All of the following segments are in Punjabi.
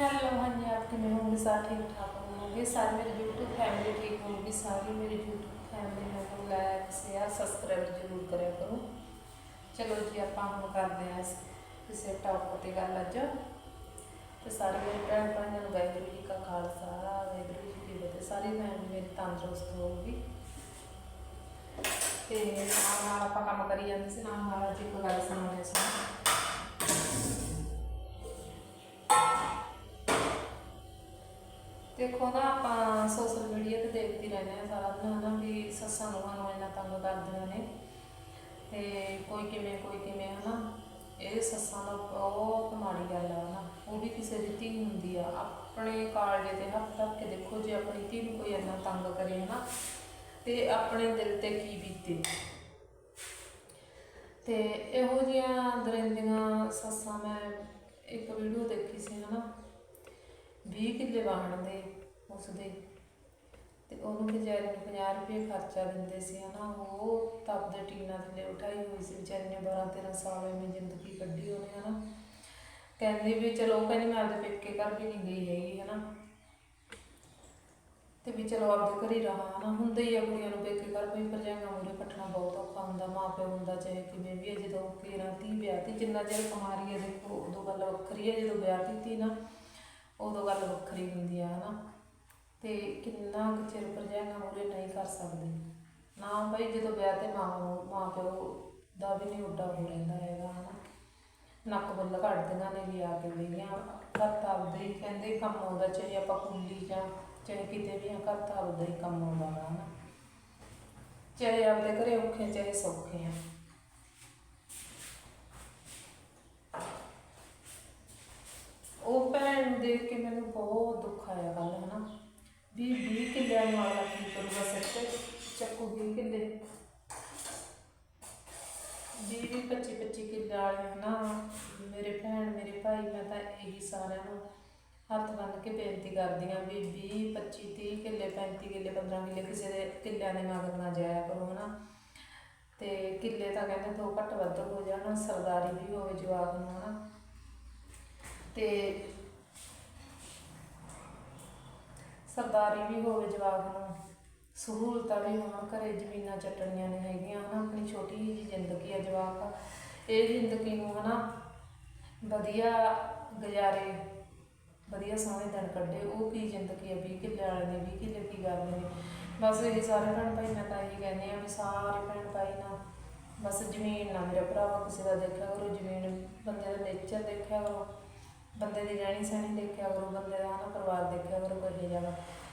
ਹੈਲੋ ਹਾਂਜੀ, ਆਪ ਕਿਵੇਂ ਹੋ ਸਾਰੇ ਠੀਕ ਠਾਕ ਹੋਵੋਗੇ। ਸਾਰੇ ਮੇਰੇ YouTube ਫੈਮਿਲੀ ਠੀਕ ਹੋਊਗੀ ਸਾਰੇ ਮੇਰੇ YouTube ਫੈਮਿਲੀ ਨੂੰ ਲਾਇਕ ਸ਼ੇਅਰ ਸਬਸਕ੍ਰਾਈਬ ਜ਼ਰੂਰ ਕਰਿਆ ਕਰੋ। ਚਲੋ ਜੀ, ਆਪਾਂ ਹੁਣ ਕਰਦੇ ਹਾਂ ਕਿਸੇ ਟੌਪਿਕ ਤੇ ਗੱਲ ਅੱਜ। ਤੇ ਸਾਰੇ ਮੇਰੇ ਭੈਣ ਭਰਾ ਨੂੰ ਵਾਹਿਗੁਰੂ ਜੀ ਕਾ ਖਾਲਸਾ, ਵਾਹਿਗੁਰੂ ਜੀ ਕੀ ਫਤਿਹ। ਸਾਰੀ ਫੈਮਿਲੀ ਮੇਰੀ ਤੰਦਰੁਸਤ ਹੋਊਗੀ ਤੇ ਨਾਲ ਨਾਲ ਆਪਾਂ ਕੰਮ ਕਰੀ ਜਾਂਦੇ ਸੀ ਨਾਲ ਨਾਲ ਅੱਜ ਇੱਕ ਗੱਲ ਸੁਣਾਉਣੀ ਸੀ। ਦੇਖੋ ਨਾ, ਆਪਾਂ ਸੋਸ਼ਲ ਮੀਡੀਆ ਤੇ ਦੇਖਦੇ ਰਹਿੰਦੇ ਆ ਸਾਰਾ ਦਿਨ, ਹਨਾ, ਵੀ ਸੱਸਾਂ ਨੂੰ ਨੂੰ ਇੰਨਾ ਤੰਗ ਕਰਦੀਆਂ ਨੇ। ਤੇ ਕੋਈ ਕਿਵੇਂ ਕੋਈ ਕਿਵੇਂ, ਹਨਾ, ਇਹ ਸੱਸਾਂ ਦਾ ਬਹੁਤ ਮਾੜੀ ਗੱਲ ਆ, ਹਨਾ। ਉਹ ਵੀ ਕਿਸੇ ਦੀ ਧੀ ਹੁੰਦੀ ਆ। ਆਪਣੇ ਕਾਲਜੇ ਤੇ ਹੱਥ ਰੱਖ ਕੇ ਦੇਖੋ, ਜੇ ਆਪਣੀ ਧੀ ਨੂੰ ਕੋਈ ਇੰਨਾ ਤੰਗ ਕਰੇ, ਹਨਾ, ਤੇ ਆਪਣੇ ਦਿਲ ਤੇ ਕੀ ਬੀਤੇ। ਤੇ ਇਹੋ ਜਿਹੀਆਂ ਦਰਿੰਦੀਆਂ ਸੱਸਾਂ ਮੈਂ ਇੱਕ ਵੀਡੀਓ ਦੇਖੀ ਸੀ, ਹਨਾ 20 ਕਿੱਲੇ ਵਾਹਣ ਦੇ ਉਸ ਤੇ ਉਹਨੂੰ ਵਿਚਾਰੇ ਨੂੰ 50 ਰੁਪਏ ਖਰਚਾ ਦਿੰਦੇ ਸੀ, ਹਨਾ। ਉਹ ਤਪਦੇ ਟੀਨਾ ਥੱਲੇ ਉਠਾਈ ਹੋਈ ਸੀ, ਵਿਚਾਰੀ ਨੇ 12 13 ਸਾਲ ਐਵੇਂ ਜ਼ਿੰਦਗੀ ਕੱਢੀ ਉਹਨੇ, ਹਨਾ। ਕਹਿੰਦੀ ਵੀ ਚਲੋ ਕਹਿੰਦੀ ਮੈਂ ਆਪਦੇ ਪੇਕੇ ਘਰ ਵੀ ਨਹੀਂ ਗਈ ਹੈਗੀ, ਹਨਾ। ਤੇ ਵੀ ਚਲੋ ਆਪਦੇ ਘਰ ਹੀ ਰਹਾ, ਹਨਾ। ਹੁੰਦਾ ਹੀ ਆ ਕੁੜੀਆਂ ਨੂੰ ਪੇਕੇ ਘਰ ਕੋਈ ਭਰਜਾਈਆਂ ਮੂਰੇ ਕੱਟਣਾ ਬਹੁਤ ਔਖਾ ਹੁੰਦਾ ਮਾਂ ਪਿਓ ਹੁੰਦਾ, ਚਾਹੇ ਕਿਵੇਂ ਵੀ ਹੈ ਜਦੋਂ ਕੇਰਾਂ ਧੀ ਵਿਆਹ ਤੀ, ਜਿੰਨਾ ਚਿਰ ਕੁਮਾਰੀ ਹੈ ਦੇਖੋ, ਉਦੋਂ ਗੱਲ ਵੱਖਰੀ ਹੈ ਜਦੋਂ ਵਿਆਹ ਕੀਤੀ ਨਾ। ਉਦੋਂ ਗੱਲ ਵੱਖਰੀ ਹੁੰਦੀ ਆ, ਹਨਾ। ਤੇ ਕਿੰਨਾ ਕੁ ਚਿਰ ਭਰਜਾਈਆਂ ਮੂਰੇ ਨਹੀਂ ਕਰ ਸਕਦੇ। ਨਾ ਬਈ ਜਦੋਂ ਵਿਆਹ ਤੇ ਮਾਂ ਮਾਂ ਪਿਓ ਦਾ ਵੀ ਨਹੀਂ ਉੱਡਾ ਹੋ ਰਹਿੰਦਾ ਹੈਗਾ, ਹਨਾ। ਨੱਕ ਬੁੱਲ ਕੱਢਦੀਆਂ ਨੇ ਵੀ ਆ ਕੇ ਵੇਲੀਆਂ ਘਰ ਤਾਂ ਆਪਦੇ ਹੀ ਕਹਿੰਦੇ ਕੰਮ ਆਉਂਦਾ, ਚਾਹੇ ਆਪਾਂ ਕੁੱਲੀ ਜਾਂ ਚਾਹੇ ਕਿਤੇ ਵੀ ਆ, ਘਰ ਤਾਂ ਆਪਦਾ ਹੀ ਕੰਮ ਆਉਂਦਾ ਵਾ, ਹਨਾ। ਚਾਹੇ ਆਪਦੇ ਘਰੇ ਔਖੇ, ਚਾਹੇ ਸੌਖੇ ਆ ਉਹ ਭੈਣ ਨੂੰ ਦੇਖ ਕੇ ਮੈਨੂੰ ਬਹੁਤ ਦੁੱਖ ਆਇਆ ਕੱਲ ਹਨਾ? ਵੀ 20 ਕਿੱਲਿਆਂ ਨੂੰ ਵਾਲਾ ਕੀ ਕਰੂਗਾ ਸਿਰ ਚੱਕੂ 20 ਕਿੱਲੇ। 20 ਵੀਹ 25 25 ਕਿੱਲੇ ਵਾਲੇ ਹਨਾ? ਮੇਰੇ ਭੈਣ, ਮੇਰੇ ਭਾਈ, ਮੈਂ ਤਾਂ ਇਹੀ ਸਾਰਿਆਂ ਨੂੰ ਹੱਥ ਬੰਨ ਕੇ ਬੇਨਤੀ ਕਰਦੀ ਹਾਂ ਵੀ 20 25 30 ਕਿੱਲੇ 35 ਕਿੱਲੇ 15 ਕਿੱਲੇ ਕਿਸੇ ਦੇ ਕਿੱਲਿਆਂ ਦੇ ਮਗਰ ਨਾ ਜਾਇਆ ਕਰੋ, ਹਨਾ? ਤੇ ਕਿੱਲੇ ਤਾਂ ਕਹਿੰਦੇ ਦੋ ਘੱਟ ਵੱਧ ਹੋ ਜਾਣਾ, ਸਰਦਾਰੀ ਵੀ ਹੋਵੇ ਜਵਾਬ ਨੂੰ, ਹਨਾ? ਤੇ ਸਰਦਾਰੀ ਵੀ ਹੋਵੇ ਜਵਾਬ ਨੂੰ, ਸਹੂਲਤਾਂ ਵੀ ਹੋਣ, ਘਰੇ ਜ਼ਮੀਨਾਂ ਚੱਟਣੀਆਂ ਨੇ ਹੈਗੀਆਂ, ਹਨਾ, ਆਪਣੀ ਛੋਟੀ ਜਿਹੀ ਜ਼ਿੰਦਗੀ ਆ ਜਵਾਬ ਇਹ ਜ਼ਿੰਦਗੀ ਨੂੰ, ਹਨਾ, ਵਧੀਆ ਗੁਜ਼ਾਰੇ, ਵਧੀਆ ਸੋਹਣੇ ਦਿਨ ਕੱਢੇ, ਉਹ ਕੀ ਜ਼ਿੰਦਗੀ ਆ 20 ਕਿੱਲੇ ਵਾਲੇ ਨੇ 20 ਕਿੱਲੇ ਕੀ ਕਰਦੇ ਨੇ ਬਸ ਇਹ ਸਾਰੇ ਭੈਣ ਭਾਈ ਮੈਂ ਤਾਂ ਇਹੀ ਕਹਿੰਦੀ ਆ ਵੀ ਸਾਰੇ ਭੈਣ ਭਾਈ ਨਾ, ਬਸ ਜ਼ਮੀਨ ਨਾ, ਮੇਰਾ ਭਰਾਵਾ ਕਿਸੇ ਦਾ ਦੇਖਿਆ ਕਰੋ, ਜ਼ਮੀਨ ਬੰਦੇ ਦਾ ਨੇਚਰ ਦੇਖਿਆ ਕਰੋ। ਬੰਦੇ ਦੀ ਰਹਿਣੀ ਸਹਿਣੀ ਦੇਖਿਆ ਕਰੋ ਬੰਦੇ ਦਾ ਹਨਾ ਪਰਿਵਾਰ ਦੇਖਿਆ ਕਰੋ ਕੋਈ ਜਾਗਾ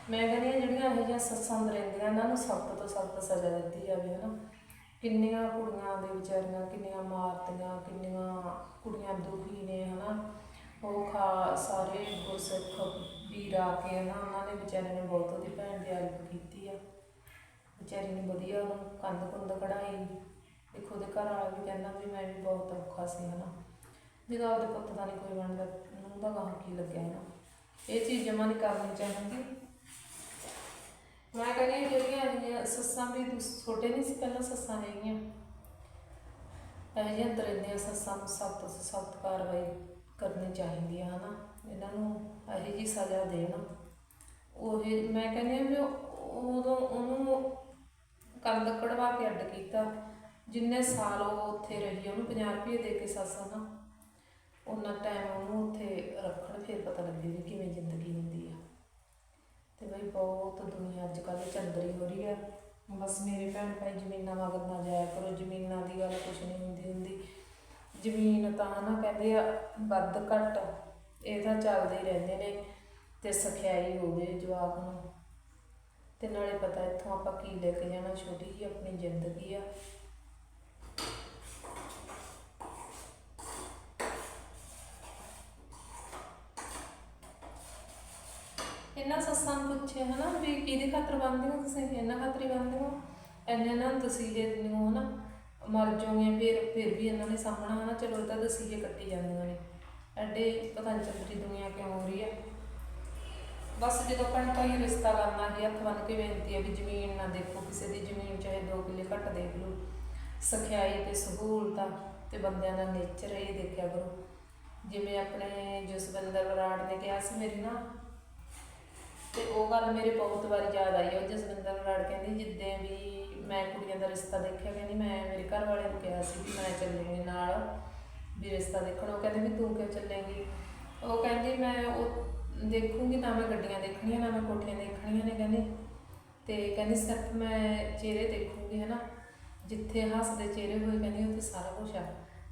ਮੈਂ ਕਹਿੰਦੀ ਹਾਂ ਜਿਹੜੀਆਂ ਇਹੋ ਜਿਹੀਆਂ ਸੱਸਾਂ ਦਰਿੰਦੀਆਂ ਇਹਨਾਂ ਨੂੰ ਸਖਤ ਤੋਂ ਸਖਤ ਸਜ਼ਾ ਦਿੱਤੀ ਜਾਵੇ, ਹਨਾ। ਕਿੰਨੀਆਂ ਕੁੜੀਆਂ ਦੇ ਵਿਚਾਰੀਆਂ, ਕਿੰਨੀਆਂ ਮਾਰਤੀਆਂ, ਕਿੰਨੀਆਂ ਕੁੜੀਆਂ ਦੁਖੀ ਨੇ, ਹਨਾ। ਉਹ ਖਾ, ਸਾਰੇ ਗੁਰਸਿੱਖ ਵੀਰ ਆ ਕੇ, ਹਨਾ, ਉਹਨਾਂ ਨੇ ਵਿਚਾਰੇ ਨੇ ਬਹੁਤ ਉਹਦੀ ਭੈਣ ਦੀ ਹੈਲਪ ਕੀਤੀ ਆ। ਵਿਚਾਰੀ ਨੇ ਵਧੀਆ ਉਹਨੂੰ ਕੰਧ ਕੁੰਦ ਕਢਾਈ। ਦੇਖੋ ਦੇ ਘਰ ਵਾਲਾ ਵੀ ਕਹਿੰਦਾ ਵੀ ਮੈਂ ਵੀ ਬਹੁਤ ਔਖਾ ਸੀ, ਹਨਾ। ਜਿਹਦਾ ਉਹਦੇ ਪੁੱਤ ਦਾ ਨਹੀਂ ਕੋਈ ਬਣਦਾ ਉਹਨੂੰ ਤਾਂ ਗਾਹ ਕੀ ਲੱਗਿਆ ਇਹਨਾਂ ਇਹ ਚੀਜ਼ ਜਮਾ ਨਹੀਂ ਕਰਨੀ ਚਾਹੀਦੀ। ਮੈਂ ਕਹਿੰਦੀ ਹਾਂ, ਜਿਹੜੀਆਂ ਇਹ ਸੱਸਾਂ ਵੀ ਤੁਸੀਂ ਛੋਟੇ ਨਹੀਂ ਸੀ, ਪਹਿਲਾਂ ਸੱਸਾਂ ਹੈਗੀਆਂ। ਇਹ ਜਿਹੀਆਂ ਦਰਿੰਦੀਆਂ ਸੱਸਾਂ ਨੂੰ ਸਖਤ ਤੋਂ ਸਖਤ ਕਾਰਵਾਈ ਕਰਨੀ ਚਾਹੀਦੀ ਆ, ਹਨਾ? ਇਹਨਾਂ ਨੂੰ ਇਹੋ ਜਿਹੀ ਸਜ਼ਾ ਦੇਣ। ਉਹ ਮੈਂ ਕਹਿੰਦੀ ਹਾਂ ਵੀ ਉਹ- ਉਦੋਂ ਉਹਨੂੰ ਕੰਧ ਕਢਵਾ ਕੇ ਅੱਡ ਕੀਤਾ। ਜਿੰਨੇ ਸਾਲ ਉਹ ਉੱਥੇ ਰਹੀ, ਉਹਨੂੰ 50 ਰੁਪਏ ਦੇ ਕੇ ਸੱਸ ਨਾ ਉਹਨਾਂ ਟਾਈਮ ਉਹਨੂੰ ਉੱਥੇ ਰੱਖਣ, ਫਿਰ ਪਤਾ ਲੱਗੇ ਵੀ ਕਿਵੇਂ ਜ਼ਿੰਦਗੀ ਹੁੰਦੀ ਆ। ਤੇ ਬਈ ਬਹੁਤ ਦੁਨੀਆ ਅੱਜ ਕੱਲ੍ਹ ਚੰਦਰੀ ਹੋ ਰਹੀ ਆ। ਬਸ ਮੇਰੇ ਭੈਣ ਭਾਈ ਜ਼ਮੀਨਾਂ ਮਗਰ ਨਾ ਜਾਇਆ ਕਰੋ, ਜ਼ਮੀਨਾਂ ਦੀ ਗੱਲ ਕੁਛ ਨਹੀਂ ਹੁੰਦੀ ਹੁੰਦੀ। ਜ਼ਮੀਨ ਤਾਂ ਨਾ ਕਹਿੰਦੇ ਆ, ਵੱਧ ਘੱਟ। ਇਹ ਤਾਂ ਚੱਲਦੇ ਹੀ ਰਹਿੰਦੇ ਨੇ ਤੇ ਸਖਿਆਈ ਹੋਵੇ ਜਵਾਬ ਨੂੰ। ਤੇ ਨਾਲੇ ਪਤਾ ਇੱਥੋਂ ਆਪਾਂ ਕੀ ਲੈ ਕੇ ਜਾਣਾ, ਛੋਟੀ ਜਿਹੀ ਆਪਣੀ ਜ਼ਿੰਦਗੀ ਆ। ਇਹਨਾਂ ਸੱਸਾਂ ਨੂੰ ਪੁੱਛਿਆ, ਹਨਾ, ਵੀ ਕਿਹਦੇ ਖਾਤਰ ਬੰਨਦੇ ਹੋ ਤੁਸੀਂ? ਇਹਨਾਂ ਖਾਤਰ ਹੀ ਬੰਨਦੇ ਹੋ? ਇੰਨੇ ਨਾ ਦਸੀਲੇ ਦਿੰਦੇ ਹੋ, ਹਨਾ? ਮਰ ਜਾਓਗੇ, ਫਿਰ ਫਿਰ ਵੀ ਇਹਨਾਂ ਨੇ ਸਾਹਮਣਾ, ਹਨਾ? ਚਲੋ, ਇਹ ਤਾਂ ਦਸੀਲੇ ਕੱਟੀ ਜਾਂਦੀਆਂ ਨੇ। ਐਡੇ ਪਤਾ ਨਹੀਂ ਚੰਦਰੀ ਦੁਨੀਆ ਕਿਉਂ ਹੋ ਰਹੀ ਆ। ਬਸ ਜਦੋਂ ਕਣ ਕੋਈ ਰਿਸ਼ਤਾ ਕਰਨਾ ਹੈ ਹੱਥ ਬੰਨ ਕੇ ਬੇਨਤੀ ਹੈ ਵੀ ਜ਼ਮੀਨ ਨਾ ਦੇਖੋ ਕਿਸੇ ਦੀ ਜ਼ਮੀਨ, ਚਾਹੇ 2 ਕਿੱਲੇ ਘੱਟ ਦੇਖ ਲਓ। ਸਖਿਆਈ ਤੇ ਸਹੂਲਤਾਂ ਤੇ ਬੰਦਿਆਂ ਦਾ ਨੇਚਰ ਇਹ ਦੇਖਿਆ ਕਰੋ। ਜਿਵੇਂ ਆਪਣੇ ਜਸਵਿੰਦਰ ਬਰਾੜ ਨੇ ਕਿਹਾ ਸੀ, ਮੇਰੀ ਨਾ ਤੇ ਉਹ ਗੱਲ ਮੇਰੇ ਬਹੁਤ ਵਾਰੀ ਯਾਦ ਆਈ ਉਹ ਜਸਵਿੰਦਰ ਬਰਾੜ ਕਹਿੰਦੀ, ਜਿੱਦਾਂ ਵੀ ਮੈਂ ਕੁੜੀਆਂ ਦਾ ਰਿਸ਼ਤਾ ਦੇਖਿਆ, ਕਹਿੰਦੀ ਮੈਂ ਮੇਰੇ ਘਰ ਵਾਲੇ ਨੂੰ ਕਿਹਾ ਸੀ ਵੀ ਮੈਂ ਚੱਲੂਗੀ ਨਾਲ, ਵੀ ਰਿਸ਼ਤਾ ਦੇਖਣ। ਉਹ ਕਹਿੰਦੇ ਵੀ ਤੂੰ ਕਿਉਂ ਚੱਲੇਂਗੀ? ਉਹ ਕਹਿੰਦੀ ਮੈਂ ਉਹ ਦੇਖੂੰਗੀ ਨਾ ਮੈਂ ਗੱਡੀਆਂ ਦੇਖਣੀਆਂ, ਨਾ ਮੈਂ ਕੋਠੀਆਂ ਦੇਖਣੀਆਂ ਨੇ ਕਹਿੰਦੀ। ਤੇ ਕਹਿੰਦੀ ਸਿਰਫ ਮੈਂ ਚਿਹਰੇ ਦੇਖੂੰਗੀ, ਹਨਾ? ਜਿੱਥੇ ਹੱਸਦੇ ਚਿਹਰੇ ਹੋਏ, ਕਹਿੰਦੀ ਉੱਥੇ ਸਾਰਾ ਕੁਝ ਆ।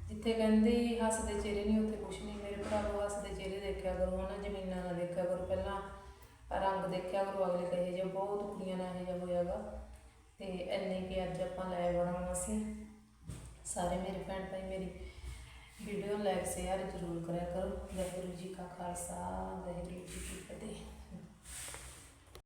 ਜਿੱਥੇ ਕਹਿੰਦੀ ਹੱਸਦੇ ਚਿਹਰੇ ਨਹੀਂ, ਉੱਥੇ ਕੁਝ ਨਹੀਂ। ਮੇਰੇ ਭਰਾਵੋ ਹੱਸਦੇ ਚਿਹਰੇ ਦੇਖਿਆ ਕਰੋ, ਹਨਾ? ਜ਼ਮੀਨਾਂ ਨਾ ਦੇਖਿਆ ਕਰੋ ਪਹਿਲਾਂ। ਰੰਗ ਦੇਖਿਆ ਕਰੋ, ਅਗਲੇ ਕਹੇ ਜੇ ਬਹੁਤ ਕੁੜੀਆਂ ਨਾਲ ਇਹ ਜਿਹਾ ਹੋਇਆਗਾ। ਤੇ ਇੰਨੇ ਕਿ ਅੱਜ ਆਪਾਂ ਲੈ ਬਣਾਉਣਾ ਸੀ। ਸਾਰੇ ਮੇਰੇ ਭੈਣ ਭਾਈ ਮੇਰੀ ਵੀਡੀਓ ਲਾਈਕ ਸ਼ੇਅਰ ਜ਼ਰੂਰ ਕਰਿਆ ਕਰੋ। ਵਾਹਿਗੁਰੂ ਜੀ ਕਾ ਖਾਲਸਾ, ਵਾਹਿਗੁਰੂ ਜੀ ਕੀ ਫਤਿਹ।